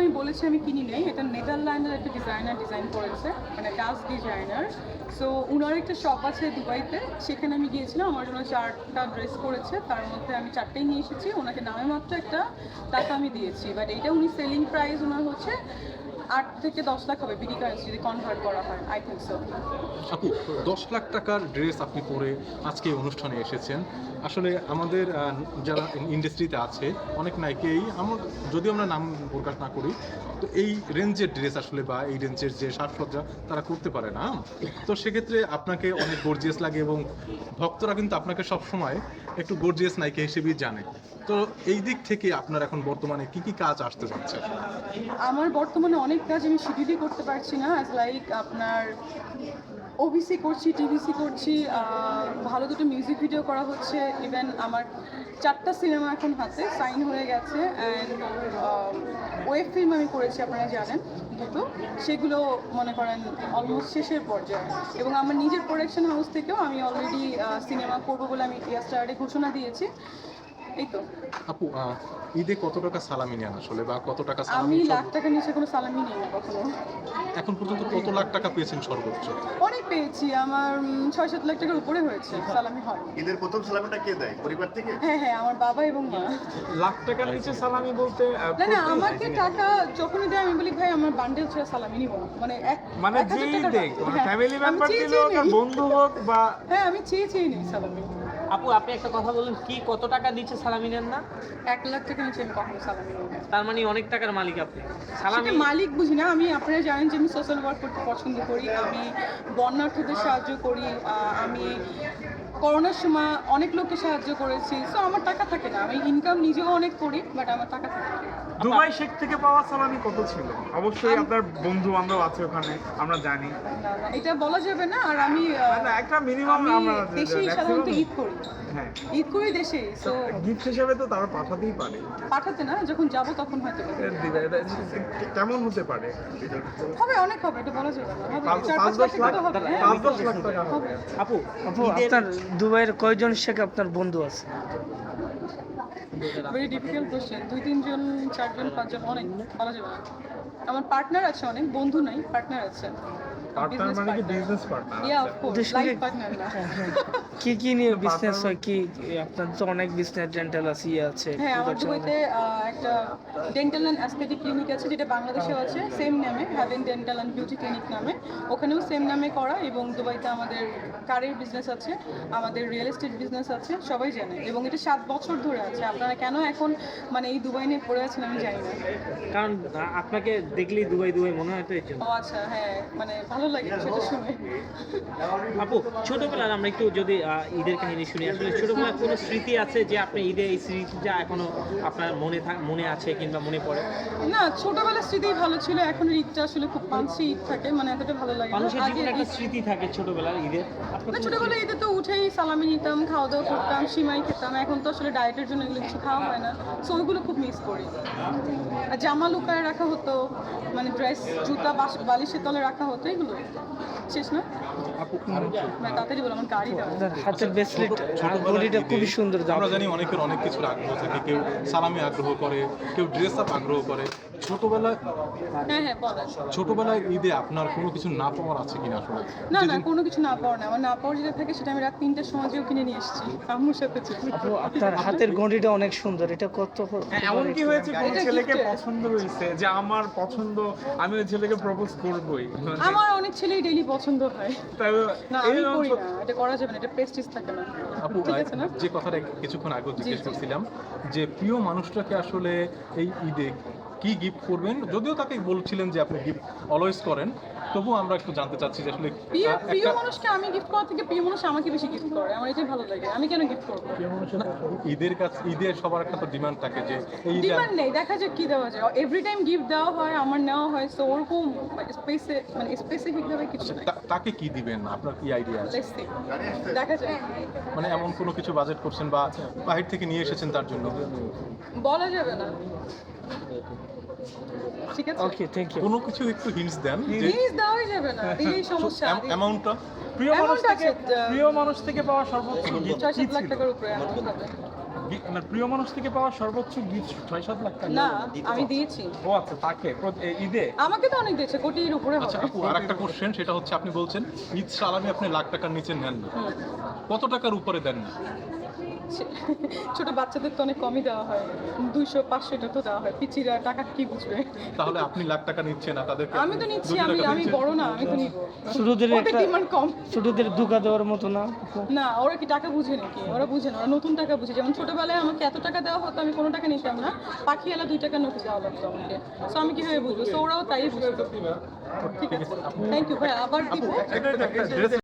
আমি বলেছি আমি কিনি নেই। এটা নেদারল্যান্ডের একটা ডিজাইনার ডিজাইন করেছে মানে ডাস ডিজাইনার সো ওনার একটা শপ আছে দুবাইতে, সেখানে আমি গিয়েছিলাম, আমার জন্য চারটা ড্রেস করেছে, তার মধ্যে আমি চারটেই নিয়ে এসেছি। ওনাকে নামে মাত্র একটা টাকা আমি দিয়েছি বাট এইটা উনি সেলিং প্রাইস ওনার হচ্ছে আট থেকে দশ লাখ হবে বিডি কারেন্সি যদি কনভার্ট করা হয় আই থিঙ্ক সো আপু দশ লাখ টাকার ড্রেস আপনি পরে আজকে অনুষ্ঠানে এসেছেন। আসলে আমাদের যারা ইন্ডাস্ট্রিতে আছে অনেক নায়িকেই আমার যদি আমরা নাম প্রকাশ না করি তো এই রেঞ্জের ড্রেস আসলে বা এই রেঞ্জের যে সাজসজ্জা তারা করতে পারে না। তো সেক্ষেত্রে আপনাকে অনেক গর্জিয়াস লাগে এবং ভক্তরা কিন্তু আপনাকে সবসময় একটু গর্জিয়াস নায়িকা হিসেবেই জানে। তো এই দিক থেকে আপনার এখন বর্তমানে কি কি কাজ আসতে যাচ্ছে? আমার বর্তমানে অনেক কাজ আমি শিডিউলই করতে পারছি না অ্যাজ লাইক আপনার ওবিসি করছি টিভিসি করছি ভালো দুটো মিউজিক ভিডিও করা হচ্ছে ইভেন আমার চারটা সিনেমা এখন হাতে সাইন হয়ে গেছে অ্যান্ড ওয়েব ফিল্ম আমি করেছি, আপনারা জানেন, দুটো। সেগুলো মনে করেন অলমোস্ট শেষের পর্যায়ে। এবং আমার নিজের প্রোডাকশন হাউস থেকেও আমি অলরেডি সিনেমা করব বলে আমি স্টার্টে ঘোষণা দিয়েছি। এই তো। আপু ঈদে কত টাকা সালামি নেন আসলে? বা কত টাকা আমি লাখ টাকা নিচে কোনো সালামি নেই না কখনো। এখন পর্যন্ত কত লাখ টাকা পেয়েছেন সর্বোচ্চ? অনেক পেয়েছি। আমার ছয় সাত লাখ টাকার উপরে হয়েছে সালামি হয় ঈদের প্রথম সালামিটা কে দেয়? পরিবার থেকে? হ্যাঁ হ্যাঁ আমার বাবা এবং মা। লাখ টাকার নিচে সালামি বলতে না না আমাকে টাকা যখনই দেয় আমি বলি ভাই আমার বান্ডেল ছাড়া সালামি নিব মানে এক মানে যেই দেখ ফ্যামিলি মেম্বার দিল। বন্ধু হোক বা হ্যাঁ আমি চেয়ে চেয়ে নিই সালামি। আপু আপনি একটা কথা বলুন কি কত টাকা দিচ্ছে সালামি নেন না? এক লাখ টাকা নিচে আমি কখনো সালামি নিই না তার মানে অনেক টাকার মালিক আপনি। সালামি সেটা মালিক বুঝি না আমি আপনারা জানেন যে আমি সোশ্যাল ওয়ার্ক করতে পছন্দ করি আমি বন্যার্থদের সাহায্য করি আহ, আমি করোনার সময় অনেক লোককে সাহায্য করেছি সো আমার টাকা থাকে না। আমি ইনকাম নিজেও অনেক করি বাট আমার টাকা থাকে না। দুবাই শেখ থেকে পাওয়া সালামি কত ছিল? অবশ্যই আপনার বন্ধু বান্ধব আছে ওখানে আমরা জানি। এটা বলা যাবে না আর আমি একটা মিনিমাম আমরা দেশেই সাধারণত ঈদ করি। হ্যাঁ। ঈদ করি দেশেই তো গিফট হিসেবে তো তারা পাঠাতেই পারে। পাঠাতে না যখন যাব তখন হয়তো কেমন হতে পারে? হবে অনেক হবে এটা বলা যাবে না। হবে পাঁচ চার পাঁচ পাঁচ লাখ দশ লাখ টাকা তো হবে হ্যাঁ, পাঁচ দশ লাখ টাকা হবে। হবে। আপু আপু আপনার দুবাইয়ের কয়জন শেখ আপনার বন্ধু আছে? ভেরি ডিফিকাল্ট কোশ্চেন দুই, তিনজন, চারজন, পাঁচজন অনেক, বলা যাবে আমার পার্টনার আছে অনেক, বন্ধু নাই পার্টনার আছে। পার্টনার মানে কি business partner yeah of course life partner কি কি নিয়ে বিজনেস হয়? কি আপনার তো অনেক বিজনেস ডেন্টাল আছে ইয়ে আছে হ্যাঁ আমার দুবাইতে একটা ডেন্টাল অ্যান্ড অ্যাস্থেটিক ক্লিনিক আছে যেটা বাংলাদেশেও আছে সেম নামে Haven Dental and Beauty Clinic নামে। ওখানেও সেম নামে করা এবং দুবাইতে আমাদের কারের বিজনেস আছে আমাদের রিয়েল এস্টেট বিজনেস আছে সবাই জানে। এবং এটা সাত বছর ধরে আছে। আপনারা কেন এখন মানে এই দুবাই নিয়ে পড়ে আছেন আমি জানি না। কারণ আপনাকে দেখলেই দুবাই দুবাই মনে হয় তো ও আচ্ছা হ্যাঁ মানে ভালো লাগে সেটা শুনে। আপু ছোটবেলার আমরা একটু যদি ঈদের কাহিনী শুনি আসলে ছোটবেলার কোনো স্মৃতি আছে যে আপনি ঈদে এই স্মৃতিটা এখনও আপনার মনে মনে আছে কিংবা মনে পড়ে? না ছোটবেলার স্মৃতি ভালো ছিল এখন ঈদটা আসলে খুব পাঁচশি ঈদ থাকে মানে এতটা ভালো লাগে মানুষের জীবনে একটা স্মৃতি থাকে ছোটবেলার ঈদের। না কোনো ছোটবেলায় ঈদে তো উঠেই সালামি নিতাম খাওয়া দাওয়া করতাম সিমাই খেতাম এখন তো আসলে ডায়েটের জন্য এগুলো কিছু খাওয়া হয় না। সো ওইগুলো খুব মিস করি। আর জামা লুকায় রাখা হতো মানে ড্রেস জুতা বালিশের তলে রাখা হতো এগুলো শেষ না? মানে তাড়াতাড়ি বলো আমার গাড়ি হাতের ব্রেসলেট ছোটবেলায় খুবই সুন্দর আমরা জানি অনেকের অনেক কিছুর আগ্রহ থাকে। কেউ সালামি আগ্রহ করে কেউ ড্রেস আপ আগ্রহ করে। ছোটবেলায় হ্যাঁ হ্যাঁ ছোটবেলায় ঈদে আপনার কোনো কিছু না পাওয়ার আছে কিনা আসলে? না না কোনো কিছু না পাওয়ার না। আমার না পাওয়ার যেটা থাকে সেটা আমি রাত তিনটার সময় যেও কিনে নিয়ে এসেছি। আম্মুর সাথে আপু আপনার হাতের গন্ডিটা অনেক সুন্দর। এটা কত হ্যাঁ, এমন কি হয়েছে কোন ছেলেকে পছন্দ হয়েছে যে আমার পছন্দ আমি ওই ছেলেকে প্রপোজ করবই? আমার অনেক ছেলেই ডেইলি পছন্দ হয়। তাই না এই আমি করি না। এটা করা যাবে না এটা প্রেস্টিজ থাকে না। আপু ঠিক আছে না? যে কথাটা কিছুক্ষণ আগে জিজ্ঞেস করছিলাম যে প্রিয় মানুষটাকে আসলে এই ঈদে কি গিফট করবেন? যদিও তাকে বলছিলেন যে আপনি গিফট অলওয়েজ করেন তবু আমরা একটু জানতে চাচ্ছি যে আসলে প্রিয় প্রিয় মানুষকে আমি গিফট করার থেকে প্রিয় মানুষ আমাকে বেশি গিফট করে আমার এটাই ভালো লাগে। আমি কেন গিফট করব? না, ঈদের কাছে ঈদের সবার একটা তো ডিমান্ড থাকে যে এই ডিমান্ড নেই দেখা যাক কি দেওয়া যায়। এভরি টাইম গিফট দেওয়া হয় আমার নেওয়া হয় সো ওরকম স্পেসে মানে স্পেসিফিক ভাবে কিছু তাকে কি দিবেন? আপনার কি আইডিয়া আছে? দেখা যাক। মানে এমন কোনো কিছু বাজেট করছেন বা বাহির থেকে নিয়ে এসেছেন তার জন্য? বলা যাবে না। ঠিক আছে? ওকে থ্যাংক ইউ কোনো কিছু একটু হিন্টস দেন জিনিস দেওয়াই যাবে না। দিলেই সমস্যা অ্যামাউন্টটা প্রিয় মানুষ থেকে প্রিয় মানুষ থেকে পাওয়া সর্বোচ্চ কি ছিল? টাকার উপরে মানে প্রিয় মানুষ থেকে পাওয়া সর্বোচ্চ গিফট ছয় সাত লাখ টাকা। না আমি দিয়েছি। ও আচ্ছা তাকে ঈদে? আমাকে তো অনেক দিয়েছে কোটির উপরে আচ্ছা আপু আর একটা কোশ্চেন সেটা হচ্ছে আপনি বলছেন ঈদ সালামি আপনি লাখ টাকার নিচে নেন না। কত টাকার উপরে দেন না? ছোট বাচ্চাদের তো অনেক কমই দেওয়া হয়। দুইশো পাঁচশো এটা তো দেওয়া হয়। পিচিরা টাকা কি বুঝবে? তাহলে আপনি লাখ টাকা নিচ্ছেন না তাদেরকে? আমি তো নিচ্ছি আমি আমি বড় না আমি তো নিব ছোটদের একটা ডিমান্ড কম। ছোটদের ধোকা দেওয়ার মতো না? না ওরা কি টাকা বুঝে নাকি? ওরা বুঝে না ওরা নতুন টাকা বুঝে। যেমন ছোটবেলায় আমাকে এত টাকা দেওয়া হতো আমি কোনো টাকা নিতাম না। পাখি এলা দুই টাকা নোট দেওয়া লাগতো আমাকে। সো আমি কীভাবে বুঝব? সো ওরাও তাই বুঝতো। ঠিক আছে। থ্যাংক ইউ ভাই। আবার দিব?